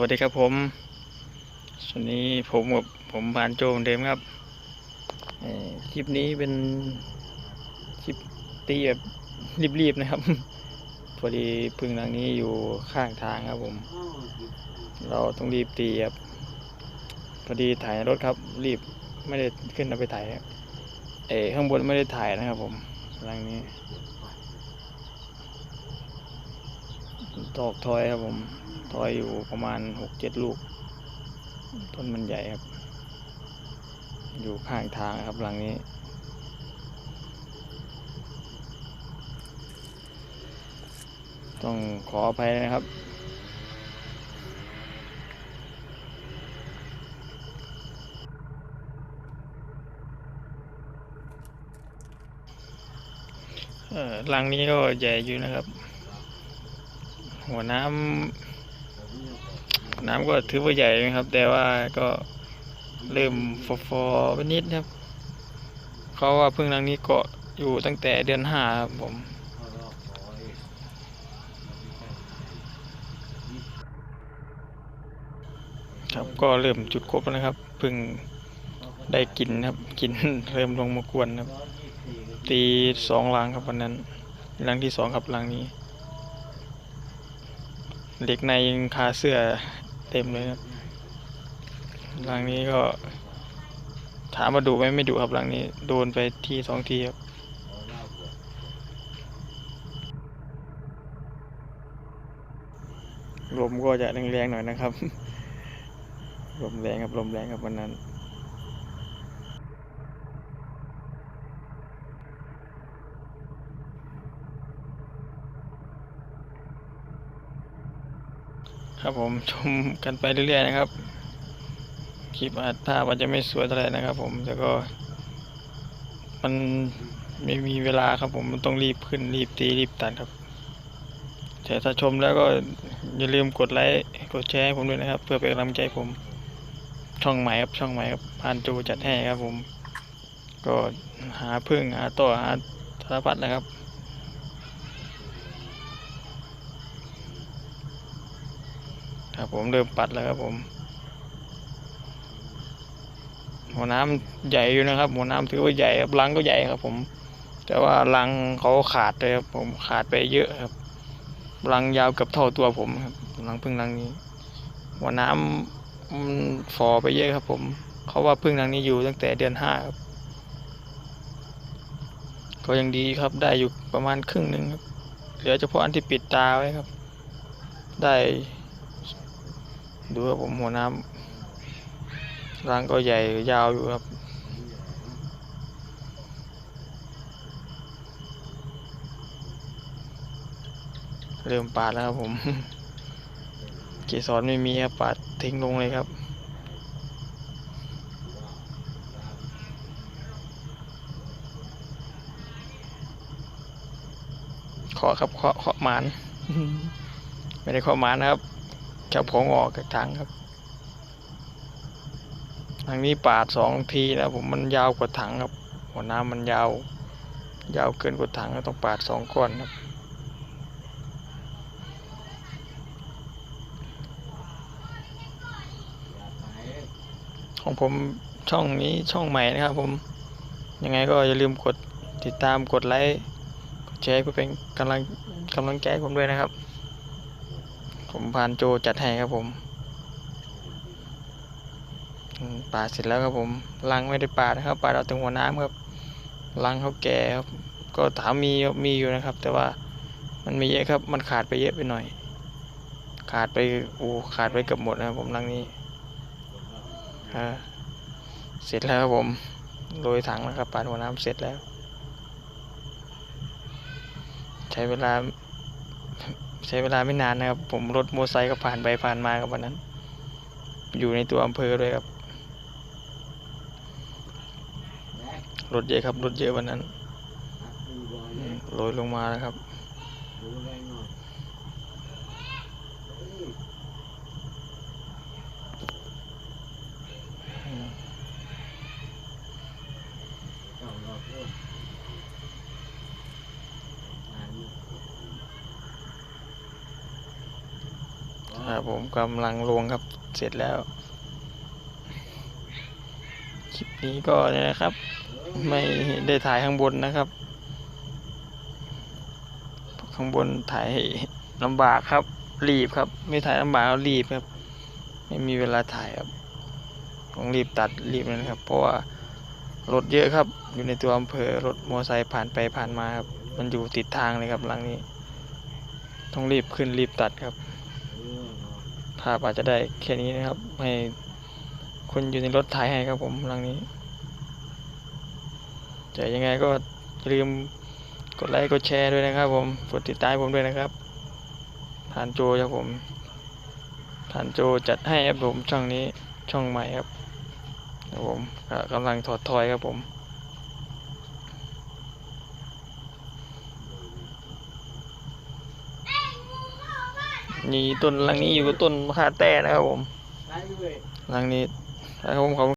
วัสดีครับผมวันนี้ผมกับผมพานโจมเดิมครับคลิปนี้เป็นคลิปตีแบบรีบๆนะครับ พอดีพึ่งหลังนี้อยู่ข้างทางครับผม เราต้องรีบตีครับพอดีถ่ายรถครับ รีบไม่ได้ขึ้นเอาไปถ่ายเออข้างบนไม่ได้ถ่ายนะครับผมหลังนี้ ตอกทอยครับผมทอยอยู่ประมาณหกเจ็ดลูก ต้นมันใหญ่ครับ อยู่ข้างทางครับหลังนี้ ต้องขออภัยนะครับหลังนี้ก็ใหญ่อยู่นะครับ หัวน้ำน้ำก็ถือว่าใหญ่นะครับ แต่ว่าก็เริ่มฟอฟอๆไปนิดครับ เขาว่าพึ่งรังนี้เกาะอยู่ตั้งแต่เดือนห้าครับผมครับก็เริ่มจุดครบแล้วนะครับพึ่งได้กินครับกินเริ่มลงมากวนครับ ตีสองลังครับวันนั้นลังที่สองครับลังนี้ เด็กในยังคาเสื้อเต็มเลยครับหลังนี้ก็ ถามมาดูไหมไม่ดูครับหลังนี้ โดนไปทีสองทีครับลมก็จะแรงๆหน่อยนะครับ ลมแรงครับลมแรงครับวันนั้น ครับผมชมกันไปเรื่อยๆนะครับ คลิปอาจภาพอาจจะไม่สวยเท่าไหร่นะครับ ผมแต่ก็ มันไม่มีเวลาครับผมมันต้องรีบขึ้นรีบตีรีบตัดครับแต่ถ้าชมแล้วก็อย่าลืมกดไลค์กดแชร์ให้ผมด้วยนะครับ เพื่อเป็นกำลังใจผมช่องใหม่ครับช่องใหม่ครับพานจูจัดให้ครับผม ก็หาพึ่งหาต่อหาสารพัดนะครับ ครับผมเริ่มปัดแล้วครับผม หัวน้ำใหญ่อยู่นะครับ หัวน้ำถือว่าใหญ่ครับรังก็ใหญ่ครับ ผม แต่ว่ารังเขาขาดเลยครับ ผมขาดไปเยอะครับรังยาวเกับเท่าตัวผมครับรังพึ่งรังนี้ หัวน้ำมันฟอไปเยอะครับผม เขาว่าพึ่งรังนี้อยู่ตั้งแต่เดือนห้าครับ ก็ยังดีครับได้อยู่ประมาณครึ่งหนึ่งครับเหลือเฉพาะอันที่ปิดตาไว้ครับ ได้ ดูครับผมหัวน้ำรังก็ใหญ่ยาวอยู่ครับเริ่มปาดแล้วครับผม เกสรไม่มีครับปาดทิ้งลงเลยครับ ขอครับเคาะเคาะหมาน ไม่ได้เคาะหมานนะครับ แค่ผงออกจากถังครับ ทางนี้ปาดสองทีนะผมมันยาวกว่าถังครับ หัวน้ำมันยาว ยาวเกินกว่าถังก็ต้องปาดสองก้อนครับของผมช่องนี้ช่องใหม่นะครับ ผมยังไงก็อย่าลืมกดติดตามกดไลค์กดแชร์เพื่อเป็นกำลังกำลังใจผมด้วยนะครับ ผมพานโจจัดให้ครับผมปาดเสร็จแล้วครับผมลังไม่ได้ปาดนะครับปาดเอาถึงหัวน้ำครับลังเขาแก่ครับก็ถามมีมีอยู่นะครับ แต่ว่ามันมีเยอะครับ มันขาดไปเยอะไปหน่อย ขาดไปโอ้ขาดไปเกือบหมดนะครับผมลังนี้เสร็จแล้วครับผมโรยถังแล้วครับปาดหัวน้ำเสร็จแล้ว ใช้เวลา ใช้เวลาไม่นานนะครับ ผมรถมอเตอร์ไซค์ก็ผ่านไปผ่านมากับวันนั้น อยู่ในตัวอำเภอด้วยครับ รถเยอะครับ รถเยอะวันนั้นอืมโรยลงมาแล้วครับ อืม ครับผมกำลังลงครับเสร็จแล้ว คลิปนี้ก็นะครับ ไม่ได้ถ่ายข้างบนนะครับ ข้างบนถ่ายลำบากครับรีบครับ ไม่ถ่ายลำบากรีบครับ ไม่มีเวลาถ่ายครับต้องรีบตัดรีบเลยนะครับ เพราะว่ารถเยอะครับ อยู่ในตัวอำเภอรถมอเตอร์ไซค์ผ่านไปผ่านมาครับ มันอยู่ติดทางเลยครับหลังนี้ ต้องรีบขึ้นรีบตัดครับ ภาพอาจจะได้แค่นี้นะครับ ให้คนอยู่ในรถถ่ายให้ครับผมหลังนี้จะยังไงก็อย่าลืมกดไลค์กดแชร์ด้วยนะครับ ผมกดติดตามผมด้วยนะครับผ่านโจครับผมผ่านโจจัดให้ครับผมช่องนี้ช่องใหม่ครับครับผมก็กำลังถอดทอยครับผม นี่ต้นหลังนี้อยู่กับต้นคาแต้นะครับผมหลังนี้ครับผมขอบคุณ